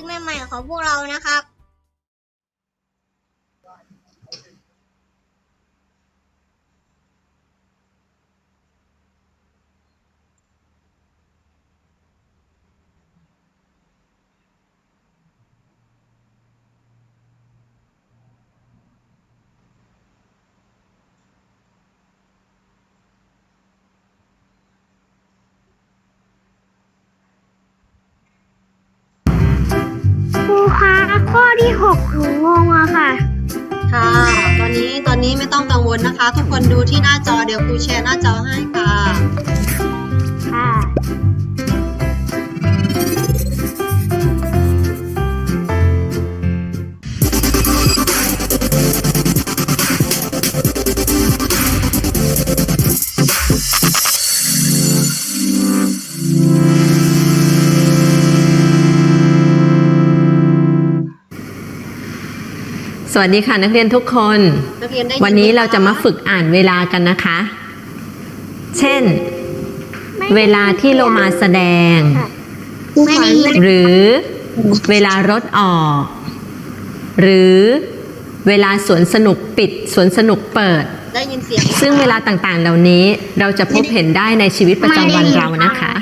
ลิปใหม่ๆของพวกเรานะครับ หกหนูงงอะค่ะ ค่ะ ตอนนี้ตอนนี้ไม่ต้องกังวลนะคะ ทุกคนดูที่หน้าจอเดี๋ยวครูแชร์หน้าจอให้ค่ะ ค่ะ วัสดีค่ะนักเรียนทุกคน นักเรียนได้ยิวันนี้ไหคเราจะมาฝึกอ่านเวลากันนะคะ เช่น เวลาที่โลมาแสดง ไม่ได้ยินหรือเวลารถออก หรือเวลาสวนสนุกปิดสวนสนุกเปิด ได้ยินเสียงไหมคะซึ่งเวลาต่างๆ เหล่านี้เราจะพบเห็นได้ในชีวิตประจำวันเรานะคะ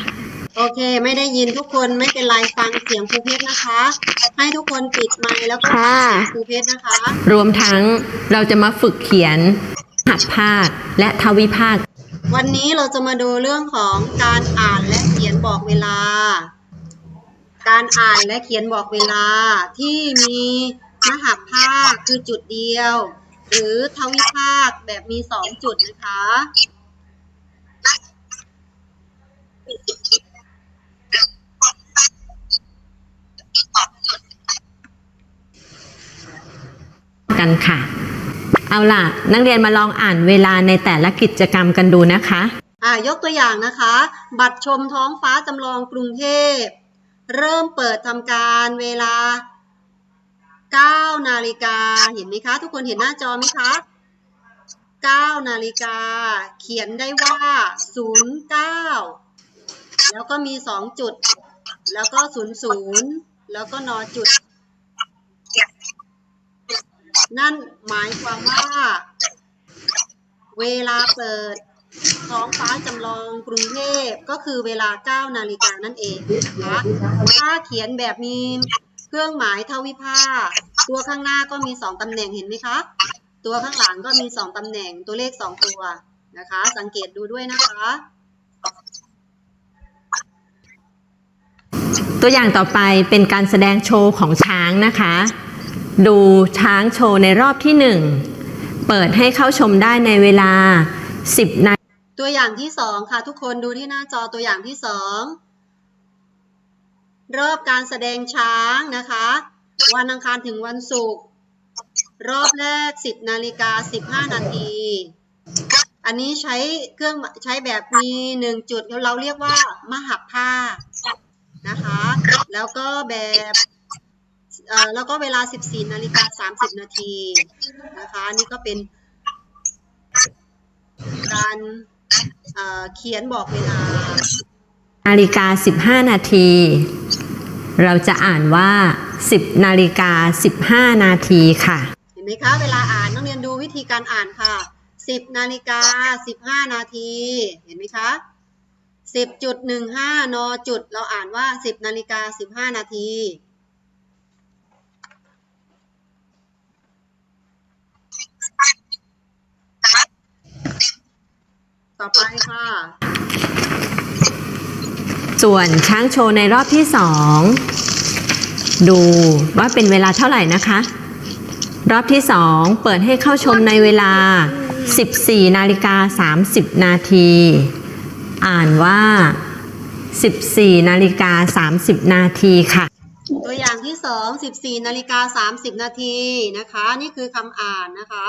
โอเค ไม่ได้ยินทุกคนไม่เป็นไรฟังเสียงครูเพชรนะคะ ให้ทุกคนปิดไมค์แล้วก็ฟังเสียงครูเพชรนะคะ รวมทั้งเราจะมาฝึกเขียนหัดภาคและทวิภาค วันนี้เราจะมาดูเรื่องของการอ่านและเขียนบอกเวลา การอ่านและเขียนบอกเวลาที่มีมหภาคคือจุดเดียว หรือทวิภาคแบบมีสองจุดนะคะ กันค่ะ เอาล่ะ นักเรียนมาลองอ่านเวลาในแต่ละกิจกรรมกันดูนะคะ อ่ายกตัวอย่างนะคะ บัตรชมท้องฟ้าจำลองกรุงเทพ เริ่มเปิดทำการเวลา 9 นาฬิกา เห็นไหมคะ ทุกคนเห็นหน้าจอไหมคะ 9 นาฬิกา เขียนได้ว่า 09 แล้วก็มี 2 จุด แล้วก็ 00 แล้วก็นอจุด นั่นหมายความว่า เวลาเปิดท้องฟ้าจำลองกรุงเทพก็คือเวลา 9 นาฬิกานั่นเองนะคะถ้าเขียนแบบมีเครื่องหมายเทวิภาคตัวข้างหน้าก็มี 2ตำแหน่งเห็นไหมคะ ตัวข้างหลังก็มี 2ตำแหน่งตัวเลข 2 ตัวนะคะ สังเกตดูด้วยนะคะ ตัวอย่างต่อไปเป็นการแสดงโชว์ของช้างนะคะ ดูช้างโชว์ในรอบที่หนึ่งเปิดให้เข้าชมได้ในเวลา 10 นาทีตัวอย่างที่สองค่ะทุกคนดูที่หน้าจอตัวอย่างที่สองรอบการแสดงช้างนะคะ วันอังคารถึงวันศุกร์รอบแรก 10 นาฬิกา 15 นาที อันนี้ใช้เครื่องใช้แบบมีหนึ่งจุดเราเรียกว่ามหับภานะคะ แล้วก็แบบ เอ่อแล้วก็เวลา 14นาฬิกา30 นาทีนะคะอันนี่ก็เป็น การเอ่อเขียนบอกเวลาฬิกา 15 นาที เราจะอ่านว่า 10 นาฬิกา 15 นาทีค่ะ เห็นไหมคะ เวลาอ่านต้องเรียนดูวิธีการอ่านค่ะ 10นาฬิกา15 นาที เห็นไหมคะ 10.15 นจุด เราอ่านว่า 10นาฬิกา15 นาที ต่อไปค่ะ ส่วนช้างโชว์ในรอบที่สองดูว่าเป็นเวลาเท่าไหร่นะคะ รอบที่สองเปิดให้เข้าชมในเวลา 14 นาฬิกา 30 นาที อ่านว่า 14 นาฬิกา 30 นาทีค่ะ ตัวอย่างที่สอง14 นาฬิกา 30 นาทีนะคะ นี่คือคำอ่านนะคะ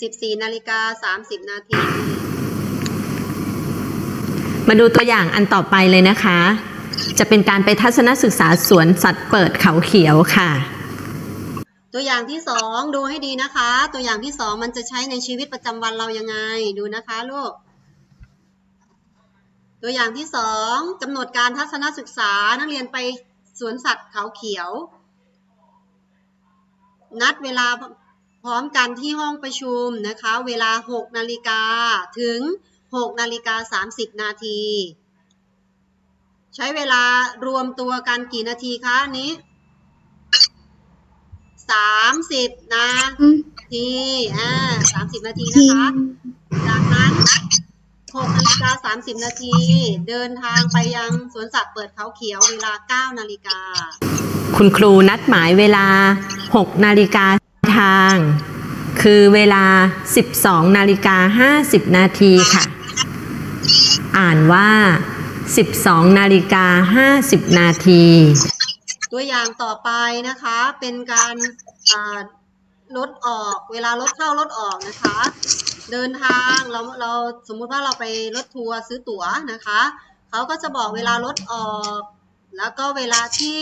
14นาฬิกา30 นาที มาดูตัวอย่างอันต่อไปเลยนะคะ จะเป็นการไปทัศนศึกษาสวนสัตว์เปิดเขาเขียวค่ะ ตัวอย่างที่สองดูให้ดีนะคะ ตัวอย่างที่สองมันจะใช้ในชีวิตประจำวันเรายังไงดูนะคะลูกตัวอย่างที่สองกำหนดการทัศนศึกษานักเรียนไปสวนสัตว์เขาเขียว นัดเวลา พร้อมกันที่ห้องประชุมนะคะ เวลา 6 นาฬิกาถึง 6 นาฬิกา 30 นาที ใช้เวลารวมตัวกันกี่นาทีคะอันนี้ 30 นาทีอ่า30 นาทีนะคะ จากนั้น 6 นาฬิกา 30 นาที เดินทางไปยังสวนสัตว์เปิดเขาเขียวเวลา 9 นาฬิกา คุณครูนัดหมายเวลา 6 นาฬิกา ทาง คือเวลา 12 นาฬิกา 50 นาทีค่ะ อ่านว่า 12 นาฬิกา 50 นาที ตัวอย่างต่อไปนะคะ เป็นการลดออกเวลารถเข้ารถออกนะคะ เดินทางเราเราสมมุติว่าเราไปรถทัวร์ซื้อตั๋วนะคะเขาก็จะบอกเวลารถออก แล้วก็เวลาที่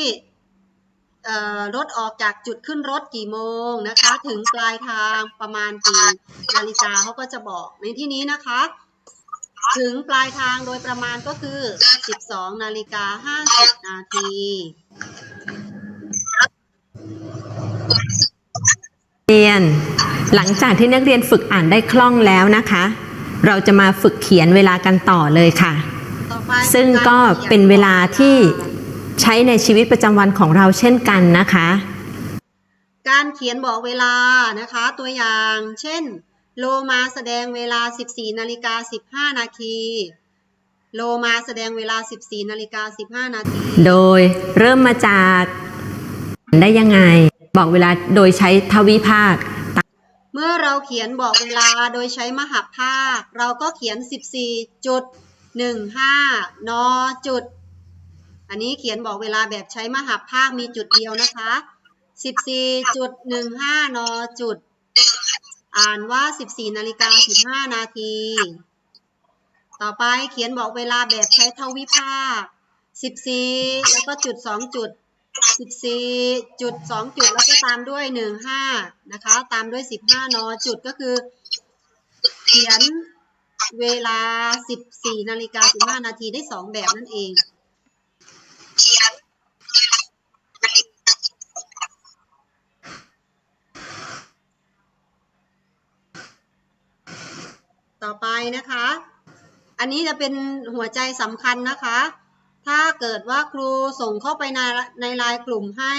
รถออกจากจุดขึ้นรถกี่โมงนะคะ ถึงปลายทางประมาณกี่นาฬิกาเขาก็จะบอกในที่นี้นะคะ ถึงปลายทางโดยประมาณก็คือ 12 นาฬิกา 50 นาทีเรียนหลังจากที่นักเรียนฝึกอ่านได้คล่องแล้วนะคะ เราจะมาฝึกเขียนเวลากันต่อเลยค่ะต่อไปซึ่งก็เป็นเวลาที่ ใช้ในชีวิตประจำวันของเราเช่นกันนะคะ การเขียนบอกเวลานะคะ ตัวอย่างเช่น โลมาแสดงเวลา 14นาฬิกา15 นาทีโลมาแสดงเวลา 14นาฬิกา15 นาที โดยเริ่มมาจากได้ยังไง บอกเวลาโดยใช้ทวิภาค เมื่อเราเขียนบอกเวลาโดยใช้มหภาค เราก็เขียน 14จุด15นจุด อันนี้เขียนบอกเวลาแบบใช้มหภาคมีจุดเดียวนะคะ14จุด15นจุด อ่านว่า14นาฬิกา15นาที ต่อไปเขียนบอกเวลาแบบใช้ทวิภาค14แล้วก็จุด2จุด14จุด2จุดแล้วก็ตามด้วย15นะคะ ตามด้วย15นจุดก็คือ เขียนเวลา14นาฬิกา15นาทีได้2แบบนั่นเอง ต่อไปนะคะ อันนี้จะเป็นหัวใจสำคัญนะคะ ถ้าเกิดว่าครูส่งเข้าไปในในไลน์กลุ่มให้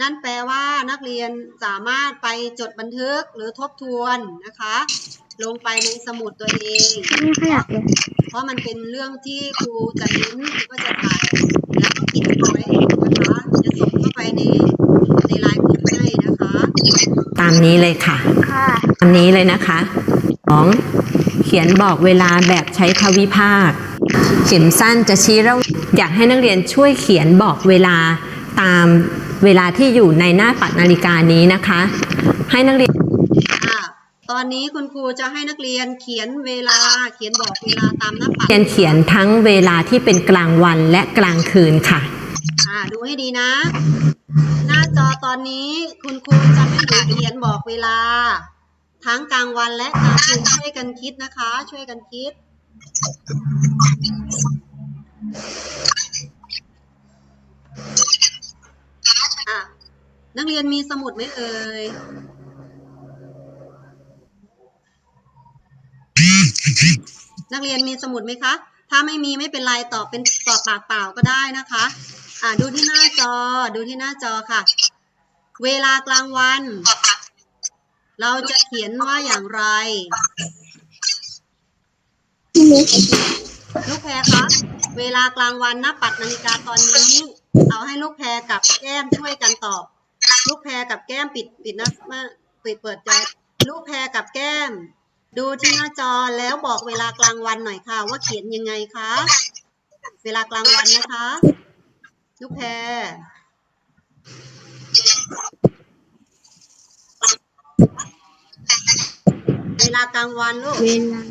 นั่นแปลว่านักเรียนสามารถไปจดบันทึกหรือทบทวนนะคะ ลงไปในสมุดตัวเองไม่ขยับเลยเพราะมันเป็นเรื่องที่ครูจะเน้นครูก็จะถ่ายแล้ว ก็เขียนเอาไว้นะคะ จะส่งเข้าไปในในไลน์กลุ่มให้นะคะตามนี้เลยค่ะ ค่ะ ตามนี้เลยนะคะสองเขียนบอกเวลาแบบใช้ทวิภาค เข็มสั้นจะชี้ระหว่างอยากให้นักเรียนช่วยเขียนบอกเวลาตามเวลาที่อยู่ในหน้าปัดนาฬิกานี้นะคะ ให้นักเรียนอ่า ตอนนี้คุณครูจะให้นักเรียนเขียนเวลาเขียนบอกเวลาตามหน้าปัดเรียนเขียนทั้งเวลาที่เป็นกลางวันและกลางคืนค่ะ อ่าดูให้ดีนะ หน้าจอตอนนี้คุณครูจะให้หนูเขียนบอกเวลา ทั้งกลางวันและกลางคืนช่วยกันคิดนะคะ ช่วยกันคิดอะนักเรียนมีสมุดไหมเอ่ย นักเรียนมีสมุดไหมคะ ถ้าไม่มีไม่เป็นไรตอบเป็นตอบปากเปล่าก็ได้นะคะ อ่าดูที่หน้าจอ ดูที่หน้าจอค่ะ เวลากลางวัน เราจะเขียนว่าอย่างไร ลูกแพรคะเวลากลางวันน้าปัดนาฬิกาตอนนี้ เอาให้ลูกแพรกับแก้มช่วยกันตอบ ลูกแพรกับแก้มปิดปิดนะมาปิดเปิดใจ ลูกแพรกับแก้ม ดูที่หน้าจอแล้วบอกเวลากลางวันหน่อยค่ะ ว่าเขียนยังไงคะ เวลากลางวันนะคะลูกแพรเวลากลางวันลูก เวลา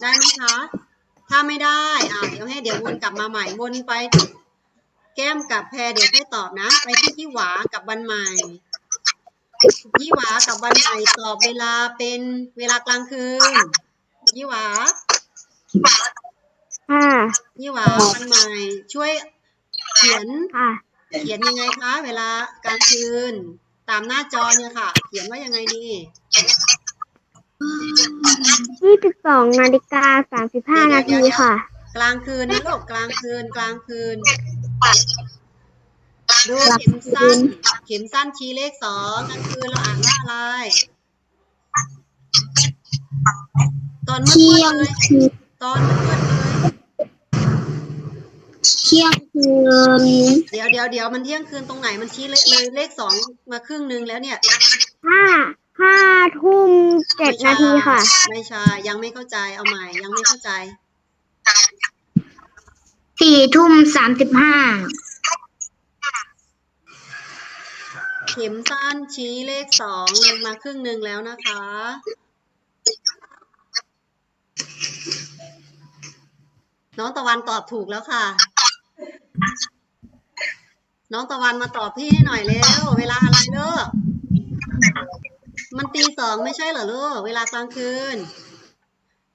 ได้ไหมคะ ถ้าไม่ได้ อ่าเดี๋ยวให้เดี๋ยววนกลับมาใหม่วนไป แก้มกับแพรเดี๋ยวให้ตอบนะ ไปที่ที่หวากับวันใหม่ยี่หวากับวันใหม่ตอบเวลาเป็นเวลากลางคืนยี่หวาค่ะยี่หวาวันใหม่ ช่วยเขียนค่ะเขียนยังไงคะ เวลากลางคืน ตามหน้าจอเนี่ยค่ะ เขียนว่ายังไงดียี่สิบสองนาฬิกาสามสิบห้านาทีค่ะ กลางคืนนะลูกกลางคืนกลางคืน ดูเข็มสั้น เข็มสั้นชี้เลขสองกลางคืนเราอ่านว่าอะไร ตอนมืเที่ดยงๆเลยคืนตอนมืดๆเลยเที่ยงคืนเดี๋ยวเดี๋ยวเดี๋ยวมันเที่ยงคืนตรงไหนมันชี้เลยเลยเลขสองมาครึ่งหนึ่งแล้วเนี่ยห้าห้าทุ่มเจ็ดนาทีค่ะ ไม่ใช่ยังไม่เข้าใจเอาใหม่ยังไม่เข้าใจ สี่ทุ่มสามสิบห้าเข็มสั้นชี้เลขสองลงมาครึ่งหนึ่งแล้วนะคะ น้องตะวันตอบถูกแล้วค่ะ น้องตะวันมาตอบพี่ให้หน่อยเร็ว เวลาอะไรเลิกมันตีสองไม่ใช่เหรอลูก เวลากลางคืน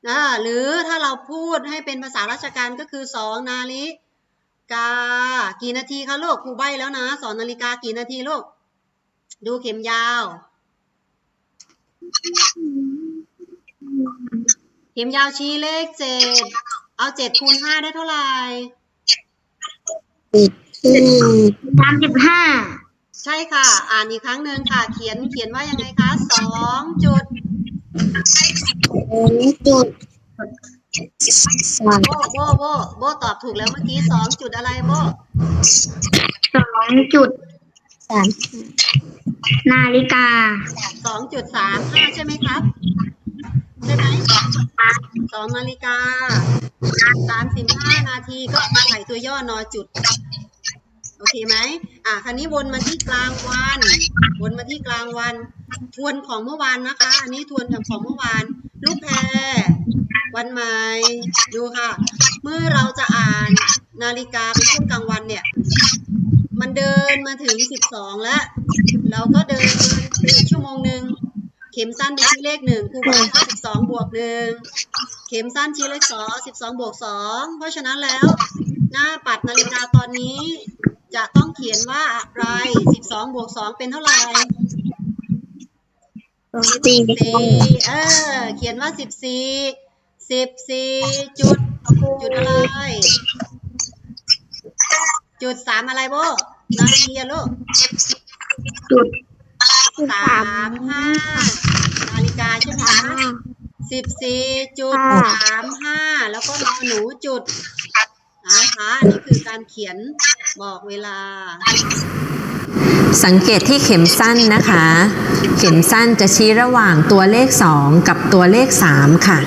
นะหรือถ้าเราพูดให้เป็นภาษาราชการก็คือสองนาฬิกา กี่นาทีคะลูกครูใบแล้วนะสองนาฬิกากี่นาทีลูก ดูเข็มยาว เข็มยาวชี้เลขเจ็ดเอาเจ็ดคูณห้าได้เท่าไหร่สามสิบห้าใช่ค่ะ อ่านอีกครั้งหนึ่งค่ะ เขียนเขียนว่ายังไงคะสองจุด จุดสองโบโบโบโบตอบถูกแล้วเมื่อกี้สองจุดอะไรโบสองจุดสามนาฬิกาสองจุดสามห้าใช่ไหมครับ ใช่ไหมสองนาฬิกาสามสิบห้านาทีก็ใส่ตัวย่อนอจุด โอเคไหมอะคันนี้วนมาที่กลางวัน วนมาที่กลางวัน ทวนของเมื่อวานนะคะ อันนี้ทวนของเมื่อวาน ลูกแพรวันใหม่ดูค่ะ เมื่อเราจะอ่านนาฬิกาเป็นช่วงกลางวันเนี่ย มันเดินมาถึงสิบสองแล้ว เราก็เดินไปอีกชั่วโมงหนึ่งเข็มสั้นดูที่เลขหนึ่งครูบอกว่าสิบสองบวกหนึ่งเข็มสั้นชี้เลขสองสิบสองบวกสองเพราะฉะนั้นแล้ว หน้าปัดนาฬิกาตอนนี้ จะต้องเขียนว่าอะไรสิบสองบวกสองเป็นเท่าไหร่สี่สี่เออ เขียนว่าสิบสี่สิบสี่จุด จุดอะไร จุดสามอะไรโบนาทีอะลูกจุดสามห้านาฬิกาใช่ไหมสิบสี่จุดสามห้าแล้วก็นอหนูจุดนะคะนนี้คือการเขียน บอกเวลา สังเกตที่เข็มสั้นนะคะ เข็มสั้นจะชี้ระหว่างตัวเลข 2 กับตัวเลข 3 ค่ะ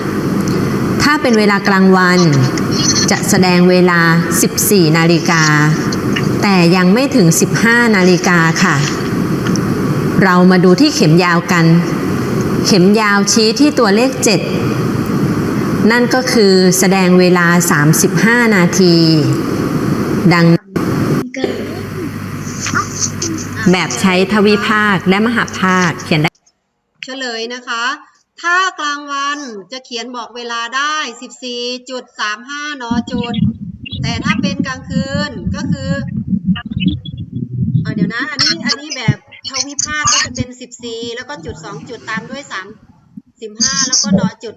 ถ้าเป็นเวลากลางวัน จะแสดงเวลา 14 นาฬิกา แต่ยังไม่ถึง 15 นาฬิกาค่ะ เรามาดูที่เข็มยาวกัน เข็มยาวชี้ที่ตัวเลข 7 นั่นก็คือแสดงเวลา 35 นาทีดัง แบบใช้ทวิภาคและมหาภาคเขียนได้ เฉลยนะคะ ถ้ากลางวันจะเขียนบอกเวลาได้ 14.35 นจุด แต่ถ้าเป็นกลางคืนก็คือเอเดี๋ยวนะ อันนี้ อันนี้แบบทวิภาคก็จะเป็น 14 แล้วก็จุด 2 จุดตามด้วย 3 15 แล้วก็นอจุด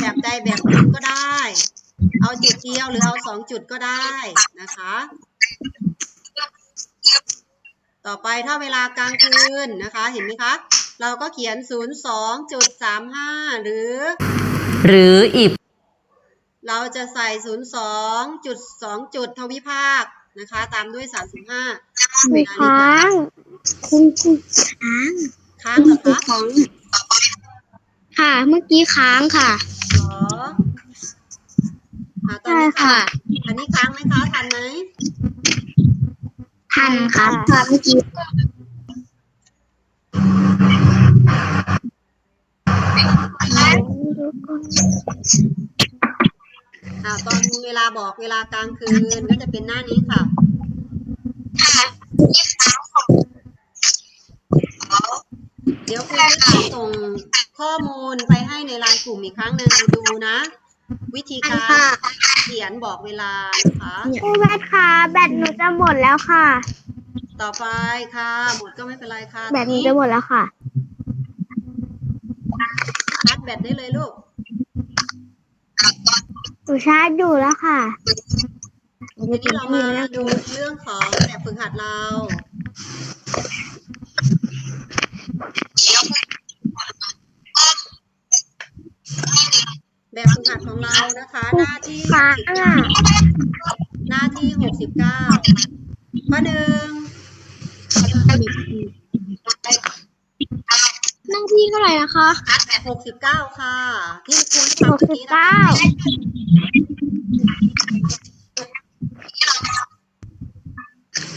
แบบใดแบบหนึ่งก็ได้ เอาจุดเดียวหรือเอา2จุดก็ได้นะคะ ต่อไปถ้าเวลากลางคืนนะคะ เห็นไหมคะ เราก็เขียน 02.35 หรือ หรืออีก เราจะใส่ 02.2 จุดทวิภาคนะคะ ตามด้วย 35คุณค้างคุณคุณค้างค้างเหรอคะค้างค่ะ เมื่อกี้ค้างค่ะเหรออะตอนใช่นี้ค่ะ อันนี้ค้างไหมคะ ทันไหม ทันค่ะค่ะเมื่อกี้อะตอนเวลาบอกเวลากลางคืนก็จะเป็นหน้านี้ค่ะคเดี๋ยวครูจะส่งข้อมูลไปให้ในไลน์กลุ่มอีกครั้งหนึ่งดูนะ วิธีการเขียนบอกเวลานะคะครูแบทค่ะ แบตหนูจะหมดแล้วค่ะ ต่อไปค่ะ หมดก็ไม่เป็นไรค่ะแบตหนูจะหมดแล้วค่ะชาร์จแบตได้เลยลูกหนูชาร์จอยู่แล้วค่ะทีนี้เรามาดูเรื่องของแบบฝึกหัดเรา แบบฝึกหัดของเรานะคะ หน้าที่ค้างอะหน้าที่หกสิบเก้าข้อหนึ่งหน้าที่เท่าไหร่นะคะหกสิบเก้าค่ะ ที่คุณหฟังกเมื่อสิบกี้นะเก้า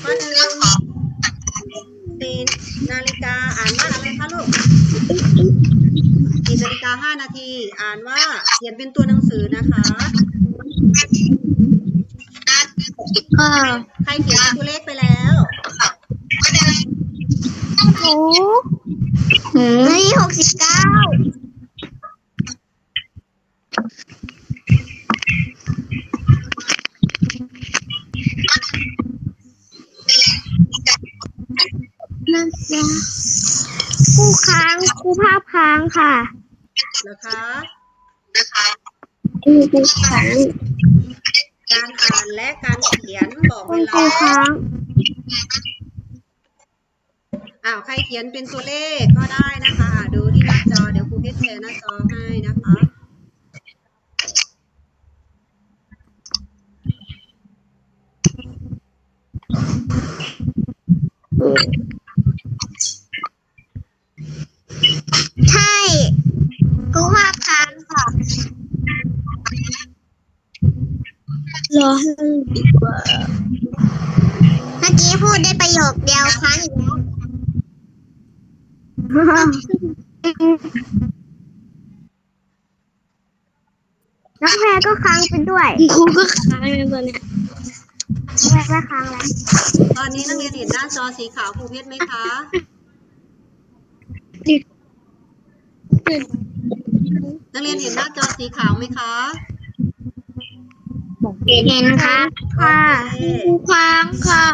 ข้อหนึ่งสี่นาฬิกาอ่านว่าอะไรคะลูก สี่นาฬิกาห้านาที อ่านว่าเขียนเป็นตัวหนังสือนะคะ ค่ะใครเขียนเป็นตัวเลขไปแล้วหนูหน้าที่หกสิบเก้านั่นจ้ะ คู่ค้างคู่ภาพค้างค่ะนะคะคู่คู่ค้างการอ่านและการเขียนบอกคุเวณลาครูค้างอ้าวใครเขียนเป็นตัวเลขก็ได้นะคะอ่าดูที่หน้าจอเดี๋ยวครูเพชรแชร์หน้าจอให้นะคะใช่คู่ภาพค้างค่ะ รอให้ดีกว่า เมื่อกี้พูดได้ประโยคเดียวค้างอีกแล้วน้องแพรก็ค้างไปด้วยครูก็ค้างในตัวเนี้ยแพรก็ค้างแล้วตอนนี้นักเรียนเห็นหน้าจอสีขาวครูเพชรไหมคะ นักเรียนเห็นหน้าจอสีขาวไหมคะ เห็นครับค่ะโอเคครูค้างค่ะ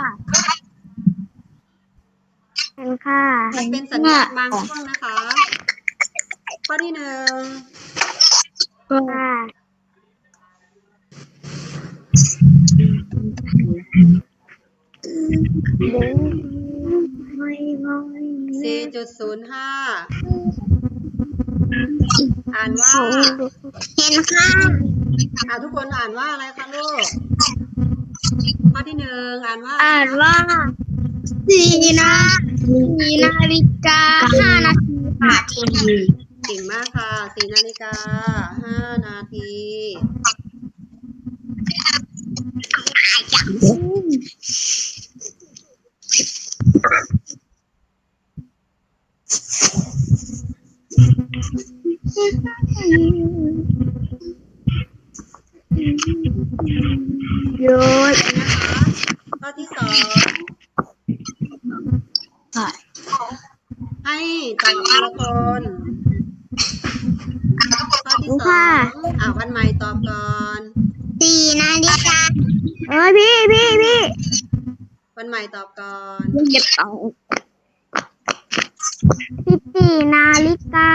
เห็นค่ะมันเป็นสัญญาณบางช่วงนะคะ ข้อที่หนึ่งค่ะสี่จุดศูนย์ห้าอ่านว่า เห็นค่ะ อ่าทุกคนอ่านว่าอะไรคะลูกข้อที่หนึ่งอ่านว่าอ่านว่าสี่นาสี่นาฬิกาห้านาทีค่ะเก่งมากค่ะสี่นาฬิกาห้านาที หยุดนะคะข้อที่สองค่ะให้ตอบทีละคนข้อที่สองอ่าวันใหม่ตอบก่อน สี่นาฬิกาเอ้ยพี่พี่พี่วันใหม่ตอบก่อนเก็บเอาสิบสี่นาฬิกา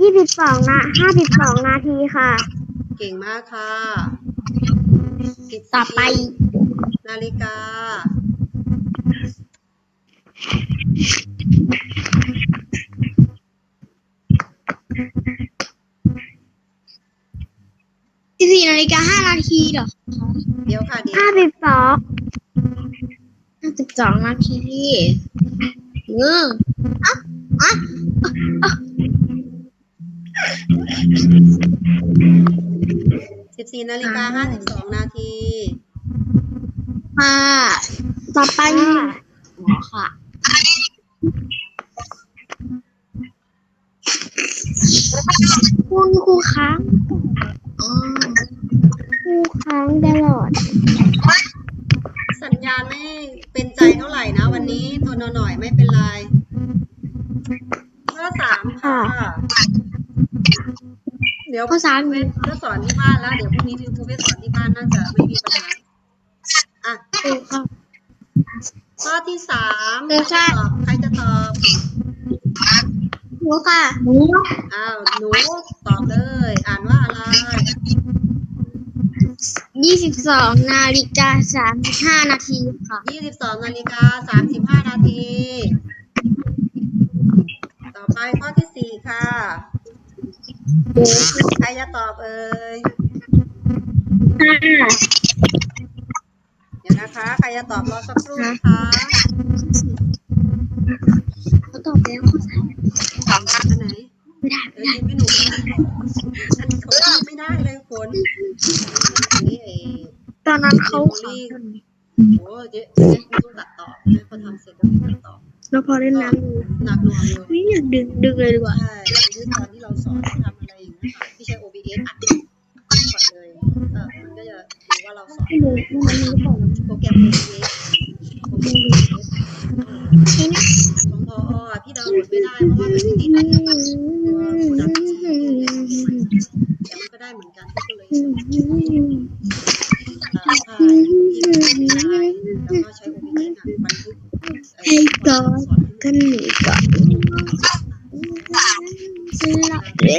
ยี่สิบสองนาห้าสิบสองนาทีค่ะ เก่งมากค่ะ สิบต่อไป นาฬิกา สิบสี่นาฬิกาห้านาทีเหรอเดี๋ยวค่ะเดี๋ยวห้าสิบสองห้าสิบสองนาทีเอออะอะ สิบสี่นาฬิกาห้าสิบสองนาที ค่ะต่อไปหมอค่ะ คุณครูค้างอ๋อครูค้างตลอด สัญญาณไม่เป็นใจเท่าไหร่นะ วันนี้ทนเอาหน่อยไม่เป็นไรค่ะ เดี๋ยวข้อสามเวทก็สอนที่บ้านแล้ว เดี๋ยวพรุ่งนี้ครูเวทสอนที่บ้านน่าจะไม่มีปัญหาอะถูกค่ะข้อที่สามเออใครค่ะจะตอบใครจะตอบหนูค่ะอ้าวหนูตอบเลย อ่านว่าอะไรยี่สิบสองนาฬิกาสามสิบห้านาทีค่ะยี่สิบสองนาฬิกาสามสิบห้านาที ต่อไปข้อที่สี่ค่ะ ใครจะตอบเอ่ยเดี๋ยวนะคะ ใครจะตอบรอสักครู่นะคะเขาตอบแล้วเข้อสามอันไหนไม่ได้เออไม่หนูนะอันนี้เขาพูดไม่ได้เลยคนตอนนั้นเขาโอ้เจ๊เจ๊ไม่ต้องตัดต่อนะพอทำเสร็จแล้วไม่ตัดต่อแล้วพอเล่นน้ำหนักหน่วงอยู่ไม่อยากดึงดึงเลยดีกว่า ใช่คือตอนที่เราสอนทำอะไรอย่างเงี้ยค่ะที่ใช้ OBS อัดก่อนเลยเออมันก็จะดูว่าเราสอนโปรแกรม OBS โปรแกรม OBS ใช่นะของพออะพี่ดาวน์โหลดไม่ได้เพราะว่ามันติดตัวผู้ดับแต่มันก็ได้เหมือนกันก็เลยเอ่อถ้าที่มันไม่ได้แล้วก็ใช้ OBS อะบันทึกเอ่ ให้ อ ก่อน สอน กันหนีก่อนสลับเว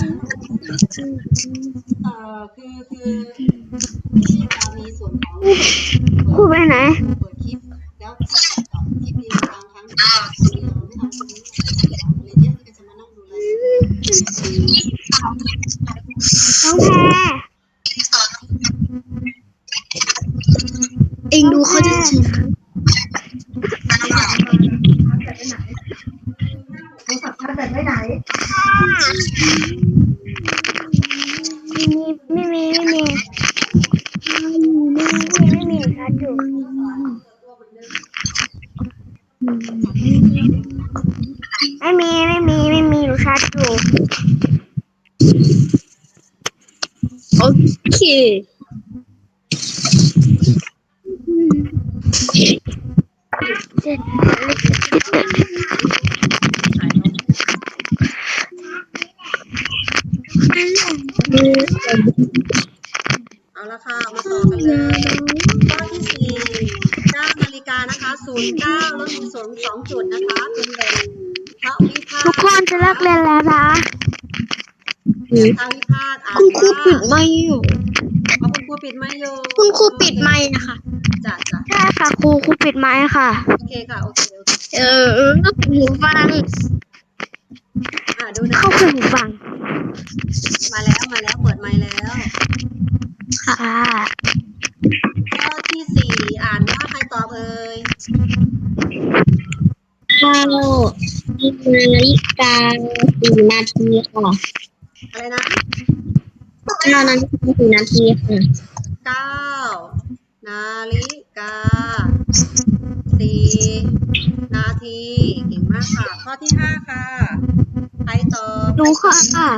ลา เอ่อคือคือที่เรามีส่วนของ ครูไปไหน เปิดคลิปแล้วตอบคลิปนี้บางครั้งเราไม่ทำตรงนี้อะไรเงี้ยก็จะมานั่งดูแล น้องแพรเองดูเขาจะชิมไม่มีไม่มีไม่มีไม่มีชัดอยู่ไม่มีไม่มีไม่มีอยู่ชัดอยู่โอเคเสร็จ เอาละค่ะ มาต่อกันเลยข้อที่สี่เก้านาฬิกานะคะศูนย์เก้าแล้วมีศูนย์สองจุดนะคะเป็นแบบพระวิภาคทุกคนจะเลิกเรียนแล้วนะแบบพระวิภาคอ่านคุณครูว่าปิดไม่อยู่ เอาคุณครูปิดไม่อยู่คุณครูปิดไม่นะคะจ้ะจ้ะใช่ค่ะครูครูปิดไม้ค่ะ โอเคค่ะ โอเคโอเค เออหูฟัง อ่าดูนะเข้าคือหูฟังมาแล้วมาแล้วเปิดไมค์แล้ว ค่ะข้อที่สี่อ่านว่าใครตอบเอ่ยเข้านาฬิกาสี่นาทีค่ะอะไรนะเข้านาฬิกาสี่นาทีค่ะเก้านาฬิกาสี่นาทีเก่งมากค่ะ ข้อที่ห้าค่ะใคร ตอบดูค่ะค่ะ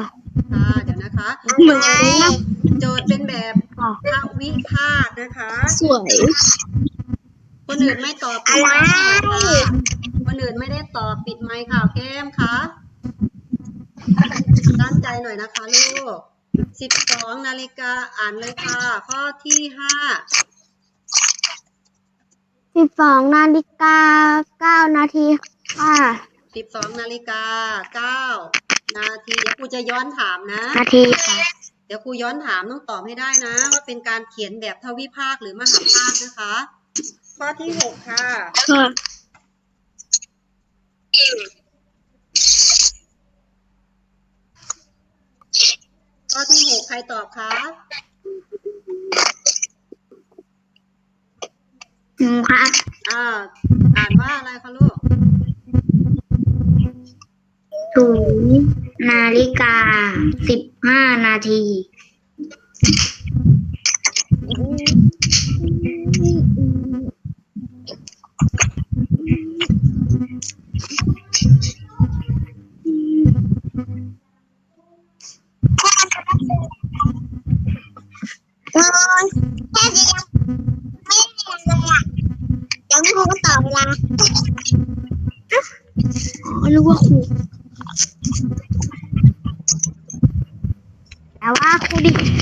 ค่ะเดี๋ยวนะคะเหมือนรู้นะโจทย์เป็นแบบค่ะพระวิภาคนะคะ สวย คนอื่นไม่ตอบปิดไมค์ค่ะคนอื่นไม่ได้ตอบปิดไมค์ค่ะแก้มคะตั้งใจหน่อยนะคะลูกสิบสองนาฬิกาอ่านเลยค่ะ ข้อที่ห้าสิบสองนาฬิกาเก้านาทีค่ะสิบสองนาฬิกาเก้า นาทีเดี๋ยวครูจะย้อนถามนะ นาทีค่ะ เดี๋ยวครูย้อนถามต้องตอบให้ได้นะ ว่าเป็นการเขียนแบบทวิภาคหรือมหาภาคนะคะ ข้อที่หกค่ะ ค่ะข้อที่หกใครตอบคะหมูค่ะอ่าอ่านว่าอะไรคะลูก ศูนย์นาฬิกาสิบห้านาทีแค่จะยังไม่เรียนเลยอะเดี๋ยวครูก็ต่อเวลารู้ว่าครูแต่ว่าครู ดิเห